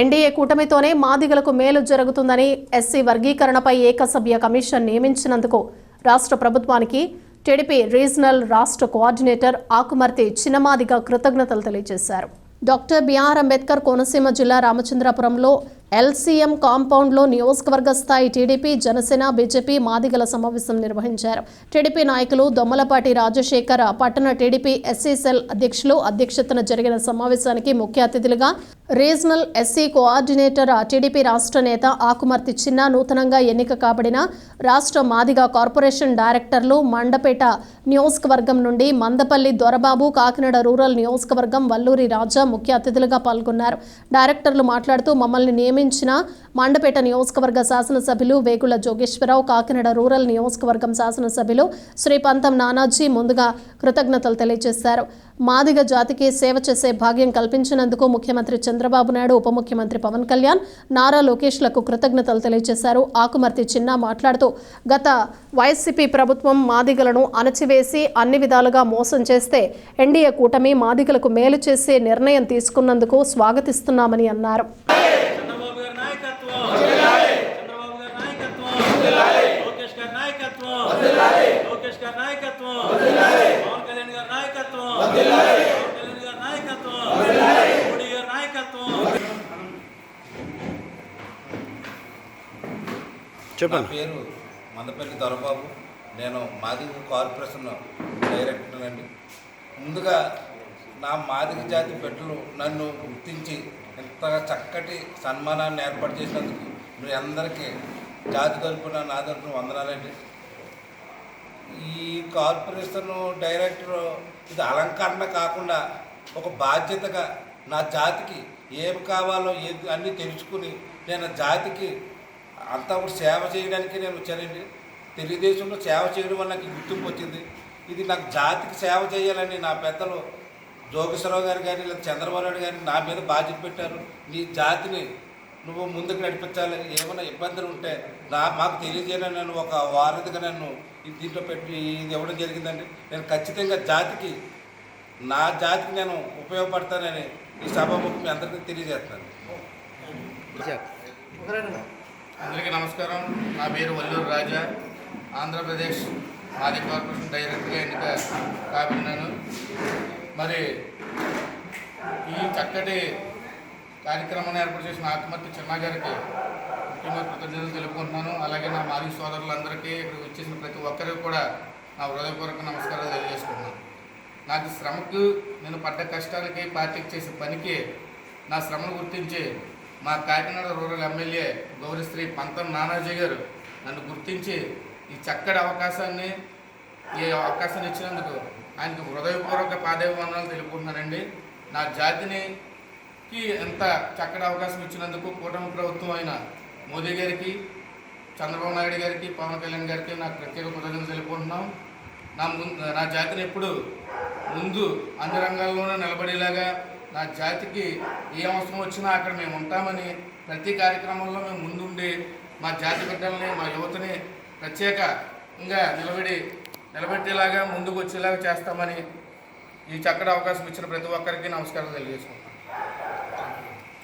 NDA కూటమితోనే మాదిగలకు మేలు జరుగుతుందని ఎస్సీ వర్గీకరణపై ఏకసభ్య కమిషన్ నియమించినందుకు రాష్ట్ర ప్రభుత్వానికి టీడీపీ రీజనల్ రాష్ట్ర కోఆర్డినేటర్ ఆకుమర్తి చిన్నమాదిగా కృతజ్ఞతలు తెలియజేశారు. డాక్టర్ బిఆర్ అంబేద్కర్ కోనసీమ జిల్లా రామచంద్రపురంలో ఎల్సీఎం కాంపౌండ్లో నియోజకవర్గ స్థాయి టీడీపీ జనసేన బీజేపీ మాదిగల సమావేశం నిర్వహించారు. టీడీపీ నాయకులు దొమ్మలపాటి రాజశేఖర్ పట్టణ టీడీపీ ఎస్సీసెల్ అధ్యక్షులు అధ్యక్షతన జరిగిన సమావేశానికి ముఖ్య అతిథులుగా రీజనల్ ఎస్సీ కోఆర్డినేటర్ టీడీపీ రాష్ట్ర నేత ఆకుమర్తి చిన్న నూతనంగా ఎన్నిక కాబడిన రాష్ట్ర మాదిగ కార్పొరేషన్ డైరెక్టర్లు మండపేట నియోజకవర్గం నుండి మందపల్లి దొరబాబు కాకినాడ రూరల్ నియోజకవర్గం వల్లూరి రాజా ముఖ్య అతిథులుగా పాల్గొన్నారు. డైరెక్టర్లు మాట్లాడుతూ మమ్మల్ని నియమించిన మండపేట నియోజకవర్గ శాసనసభ్యులు వేగుల జోగేశ్వరరావు కాకినాడ రూరల్ నియోజకవర్గం శాసనసభ్యులు శ్రీ పంతం నానాజీ ముందుగా కృతజ్ఞతలు తెలియజేశారు. మాదిగ జాతికి సేవ చేసే భాగ్యం కల్పించినందుకు ముఖ్యమంత్రి చంద్రబాబు నాయుడు ఉప ముఖ్యమంత్రి పవన్ కళ్యాణ్ నారా లోకేష్లకు కృతజ్ఞతలు తెలియజేశారు. ఆకుమర్తి చిన్న మాట్లాడుతూ గత వైసీపీ ప్రభుత్వం మాదిగలను అణచివేసి అన్ని విధాలుగా మోసం చేస్తే ఎన్డీఏ కూటమి మాదిగలకు మేలు చేసే నిర్ణయం తీసుకున్నందుకు స్వాగతిస్తున్నామని అన్నారు చంద్రబాబు గారి నాయకత్వం చంద్రబాబు గారి నాయకత్వం లోకేష్ గారి నాయకత్వం లోకేష్ గారి నాయకత్వం పవన్ కళ్యాణ్ గారి నాయకత్వం పవన్ కళ్యాణ్ గారి నాయకత్వం మోడీ గారి నాయకత్వం నా పేరు మందపల్లి దొరబాబు. నేను మాదిగ కార్పొరేషన్ డైరెక్టర్ అండి ముందుగా నా మాదిగ జాతి బిడ్డలు నన్ను గుర్తించి ఇంతగా చక్కటి సన్మానాన్ని ఏర్పాటు చేసినందుకు మీ అందరికీ జాతి తరపున నా తరపున వందనాలండి. ఈ కార్పొరేషన్ డైరెక్టర్ ఇది అలంకరణ కాకుండా ఒక బాధ్యతగా నా జాతికి ఏమి కావాలో ఏది అన్నీ తెలుసుకుని నేను జాతికి అంతా కూడా సేవ చేయడానికి నేను వచ్చానండి. తెలుగుదేశంలో సేవ చేయడం వల్ల నాకు ఈ గుర్తింపు వచ్చింది. ఇది నాకు జాతికి సేవ చేయాలని నా పెద్దలు జోగేశ్వరరావు గారు కానీ లేదా చంద్రబాబు నాయుడు గారిని నా మీద బాధ్యత పెట్టారు. నీ జాతిని నువ్వు ముందుకు నడిపించాలి. ఏమైనా ఇబ్బందులు ఉంటే నా మాకు తెలియజేయాలని నన్ను? ఒక వారధిగా నన్ను ఇది దీంట్లో పెట్టి ఇది ఇవ్వడం జరిగిందండి. నేను ఖచ్చితంగా జాతికి నా జాతికి నేను ఉపయోగపడతానని ఈ సభాముఖం మీ అందరికీ తెలియజేస్తాను అందరికీ నమస్కారం. నా పేరు వల్లూరు రాజా. ఆంధ్రప్రదేశ్ మాది కార్పొరేషన్ డైరెక్టర్గా ఎన్నిక కాబడినాను. మరి ఈ చక్కటి కార్యక్రమాన్ని ఏర్పాటు చేసిన ఆత్మహత్య చిన్న గారికి ముఖ్యంగా కృతజ్ఞతలు తెలుపుకుంటున్నాను. అలాగే నా మాజీ సోదరులందరికీ ఇక్కడ వచ్చేసిన ప్రతి ఒక్కరికి కూడా నా హృదయపూర్వక నమస్కారాలు తెలియజేసుకుంటున్నాను. నాకు శ్రమకు నేను పడ్డ కష్టాలకి పార్టీకి చేసే పనికి నా శ్రమను గుర్తించి మా కాకినాడ రూరల్ ఎమ్మెల్యే గౌరీశ్రీ పంతం నానాజీ గారు నన్ను గుర్తించి ఈ చక్కటి అవకాశాన్ని ఈ అవకాశాన్ని ఇచ్చినందుకు ఆయనకు హృదయపూర్వక పాదేవనాలు తెలుపుకుంటున్నానండి. నా జాతినికి ఎంత చక్కటి అవకాశం ఇచ్చినందుకు కూటమి ప్రభుత్వం అయిన మోదీ గారికి చంద్రబాబు నాయుడు గారికి పవన్ కళ్యాణ్ గారికి నాకు ప్రత్యేక కృతజ్ఞతలు తెలుపుకుంటున్నాం. నా ముందు నా జాతిని ఎప్పుడు ముందు అన్ని రంగాల్లోనూ నిలబడేలాగా నా జాతికి ఏ అవసరం వచ్చినా అక్కడ మేము ఉంటామని ప్రతి కార్యక్రమంలో మేము ముందుండి మా జాతి బిడ్డల్ని మా యువతని ప్రత్యేకంగా నిలబడి నిలబెట్టేలాగా ముందుకు వచ్చేలాగా చేస్తామని ఈ చక్కటి అవకాశం ఇచ్చిన ప్రతి ఒక్కరికి నమస్కారం తెలియజేసుకుంటాను